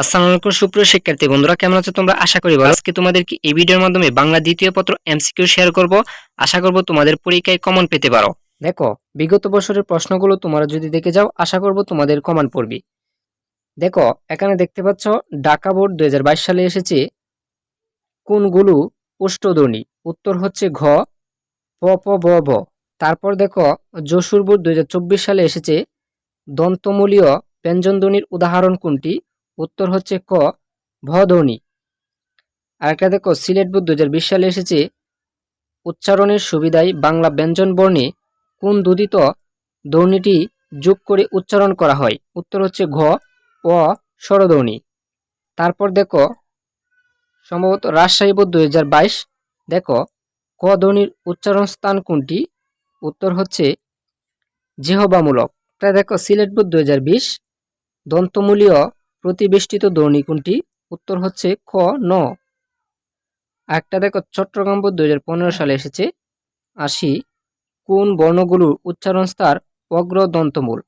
আসসালামু আলাইকুম, সুপ্রিয় শিক্ষার্থী বন্ধুরা, কেমন আছো তোমরা? আশা করি ভালো। আজকে তোমাদেরকে এই ভিডিওর মাধ্যমে বাংলা দ্বিতীয় পত্র এমসিকিউ শেয়ার করব। আশা করব তোমাদের পরীক্ষায় কমন পেতে পারো। দেখো, বিগত বছরের প্রশ্নগুলো তোমরা যদি দেখে যাও, আশা করব তোমাদের কমন পড়বি। দেখো, এখানে দেখতে পাচ্ছ, ঢাকা বোর্ড দু হাজার বাইশ সালে এসেছে, কোনগুলো অষ্টধ্বনি উত্তর হচ্ছে ঘ, প প, ব ব। তারপর দেখো, যশোর বোর্ড দুই হাজার চব্বিশ সালে এসেছে, দন্তমূলীয় ব্যঞ্জনধ্বনির উদাহরণ কোনটি? উত্তর হচ্ছে ক ভধ্বনি আরেকটা দেখো, সিলেট বোর্ড দুই সালে এসেছে। উচ্চারণের সুবিধায় বাংলা ব্যঞ্জন বর্ণে কোন দুদিত ধ্বনিটি যোগ করে উচ্চারণ করা হয়? উত্তর হচ্ছে ঘ ও স্বরধ্বনি তারপর দেখো, সম্ভবত রাজশাহী বোর্ড দুই দেখো, ক ধ্বনির উচ্চারণ স্থান কোনটি? উত্তর হচ্ছে জেহবামূলক। এটা দেখো, সিলেট বোর্ড দুই দন্তমূলীয় প্রতিবেষ্টিত ধ্বনি কোনটি? উত্তর হচ্ছে খ, ন। একটা দেখো, চট্টগ্রাম বোর্ড দুই সালে এসেছে। আশি কোন বর্ণগুলোর উচ্চারণ স্তর অগ্র দন্তমূল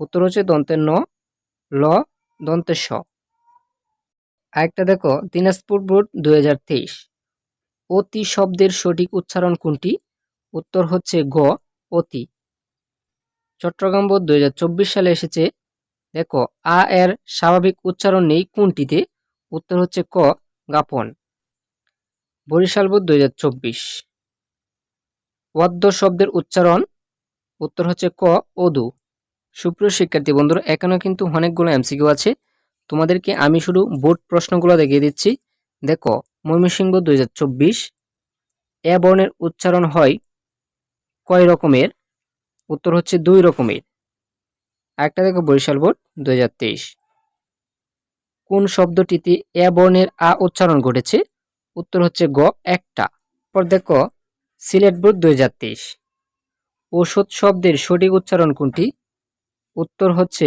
উত্তর হচ্ছে দন্তের ন, ল, দন্তের স। আরেকটা দেখো, দিনাজপুর বোর্ড দুই হাজার তেইশ। অতি শব্দের সঠিক উচ্চারণ কোনটি? উত্তর হচ্ছে গ, অতি। চট্টগ্রাম বোর্ড দুই সালে এসেছে। দেখো, আ এর স্বাভাবিক উচ্চারণ নেই কোনটিতে? উত্তর হচ্ছে ক, গাপন। বরিশাল বোর্ড দুই হাজার চব্বিশ। ওয়াদ্য শব্দের উচ্চারণ, উত্তর হচ্ছে ক, অদু। সুপ্রিয় শিক্ষার্থী বন্ধুরা এখানেও কিন্তু অনেকগুলো এমসিকিউ আছে। তোমাদেরকে আমি শুধু বোর্ড প্রশ্নগুলো দেখিয়ে দিচ্ছি। দেখো, ময়মনসিংহ দুই হাজার চব্বিশ, এ বর্ণের উচ্চারণ হয় কয় রকমের? উত্তর হচ্ছে দুই রকমের। একটা দেখো বরিশাল বোর্ড, দুই হাজার তেইশ। কোন শব্দটিতে এ বর্ণের আ উচ্চারণ ঘটেছে? উত্তর হচ্ছে গ, একটা। পর দেখো, সিলেট বোর্ড, দুই হাজার তেইশ। ঔষধ শব্দের সঠিক উচ্চারণ কোনটি? উত্তর হচ্ছে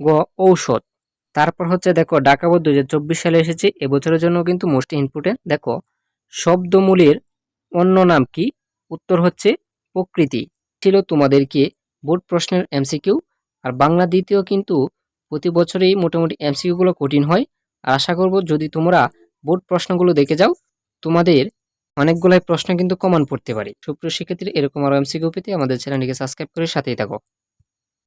গ, ঔষধ। তারপর হচ্ছে দেখো, ঢাকা বোর্ড, দুই সালে এসেছে। এবছরের জন্য কিন্তু মোস্ট ইম্পর্টেন্ট। দেখো, শব্দমূলের অন্য নাম কি? উত্তর হচ্ছে প্রকৃতি। ছিল তোমাদেরকে বোর্ড প্রশ্নের এমসিকিউ আর বাংলা দ্বিতীয় কিন্তু প্রতি বছরেই মোটামুটি এমসিকিউগুলো কঠিন হয়। আর আশা করব যদি তোমরা বোর্ড প্রশ্নগুলো দেখে যাও, তোমাদের অনেকগুলাই প্রশ্ন কিন্তু কমন পড়তে পারে। সুপ্রিয় শিক্ষার্থীর, এরকম আরও এমসিকিউ পেতে আমাদের চ্যানেলটিকে সাবস্ক্রাইব করে সাথেই থাকো।